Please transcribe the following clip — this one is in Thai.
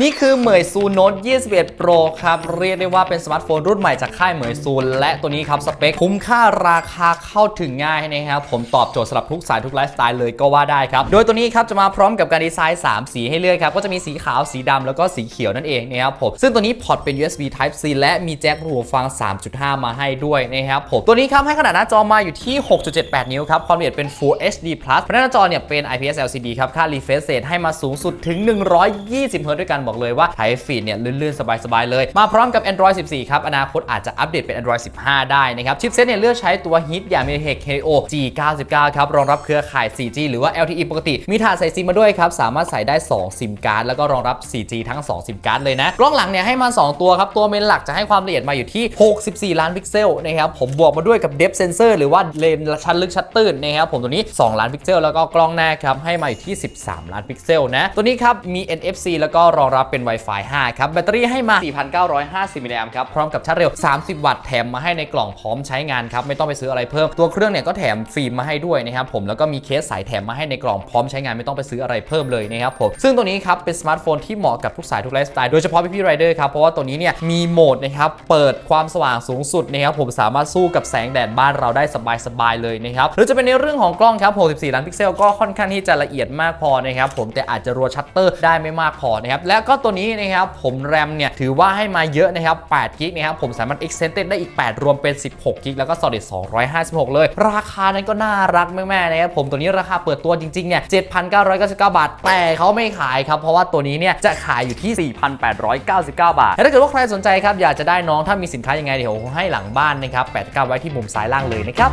นี่คือเหมยซูโน้ต21 Pro ครับ เรียกได้ว่าเป็นสมาร์ทโฟนรุ่นใหม่จากค่ายเหมยซูและตัวนี้ครับ สเปค คุ้มค่าราคาเข้าถึงง่ายนะครับ ผมตอบโจทย์สำหรับทุกสายทุกไลฟ์สไตล์เลยก็ว่าได้ครับ โดยตัวนี้ครับ จะมาพร้อมกับการดีไซน์ 3 สีให้เลือกครับ ก็จะมีสีขาวสีดำแล้วก็สีเขียวนั่นเองนะครับผม ซึ่งตัวนี้พอร์ตเป็น USB Type C และมีแจ็คหูฟัง 3.5 มาให้ด้วยนะครับผมตัวนี้ครับให้ขนาดหน้าจอมาอยู่ที่ 6.78 นิ้วครับความละเอียดเป็น Full HD Plus เพราะหน้าจอเนี่ยเป็น IPS LCD ครับค่า refresh rate ให้มาสูงสุดถึง 120เฮิร์ตซ์ด้วยกันบอกเลยว่าไทฟีดเนี่ยลื่นๆ สบาย ๆ เลย มาพร้อมกับ Android 14 ครับ อนาคตอาจจะอัปเดตเป็น Android 15 ได้นะครับ ชิปเซ็ตเนี่ยเลือกใช้ตัวฮิตอย่าง MediaTek Helio G99 ครับ รองรับเครือข่าย 4G หรือว่า LTE ปกติ มีถาดใส่ซิมมาด้วยครับ สามารถใส่ได้ 2 ซิมการ์ดแล้วก็รองรับ 4G ทั้ง 2 ซิมการ์ดเลยนะ กล้องหลังเนี่ยให้มา 2 ตัวครับ ตัวเมนหลักจะให้ความละเอียดมาอยู่ที่ 64 ล้านพิกเซลนะครับ ผมบวกมาด้วยกับ Depth Sensor หรือว่าเลนส์ชัดลึกชัดตื้นนะครับผมตัวนี้ 2 ล้านพิกเซลแล้วก็กล้องหน้าครับให้มาอยู่ที่ 13 ล้านพิกเซลนะตัวนี้ครับมี NFC แล้วก็รองรับเป็น Wi-Fi 5 ครับ แบตเตอรี่ให้มา 4,950มิลลิแอมป์ครับ พร้อมกับชาร์จเร็ว 30 วัตต์แถมมาให้ในกล่องพร้อมใช้งานครับ ไม่ต้องไปซื้ออะไรเพิ่ม ตัวเครื่องเนี่ยก็แถมฟิล์มมาให้ด้วยนะครับผม แล้วก็มีเคสสายแถมมาให้ในกล่องพร้อมใช้งานไม่ต้องไปซื้ออะไรเพิ่มเลยนะครับผม ซึ่งตัวนี้ครับเป็นสมาร์ทโฟนที่เหมาะกับทุกสายทุกไลฟ์สไตล์ โดยเฉพาะพี่ๆไรเดอร์ครับ เพราะว่าตัวนี้เนี่ยมีโหมดนะครับ เปิดความสว่างสูงสุดนะครับผมสามารถสู้กับแสงแดดบ้านเราได้สบายๆเลยนะครับ หรือจะเป็นในเรื่องของกล้องครับ 64 ล้านพิกเซลก็ค่อนข้างที่จะละเอียดมากพอนะครับผม แต่อาจจะรัวชัตเตอร์ได้ไม่มากพอนะครับ และก็ตัวนี้นะครับผมแรมเนี่ยถือว่าให้มาเยอะนะครับ8กิกนะครับผมสามารถ extended ได้อีก 8 รวมเป็น 16กิกแล้วก็ solid 256 เลย ราคานั้นก็น่ารักแม่ๆนะครับผมตัวนี้ราคาเปิดตัวจริงๆเนี่ย7,999 บาท แต่เขาไม่ขายครับ เพราะว่าตัวนี้เนี่ยจะขายอยู่ที่ 4,899 บาท ถ้าเกิดว่าใครสนใจครับอยากจะได้น้องถ้ามีสินค้ายังไงเดี๋ยวผมให้หลังบ้านนะครับแปะตะกร้าไว้ที่มุมซ้ายล่างเลยนะครับ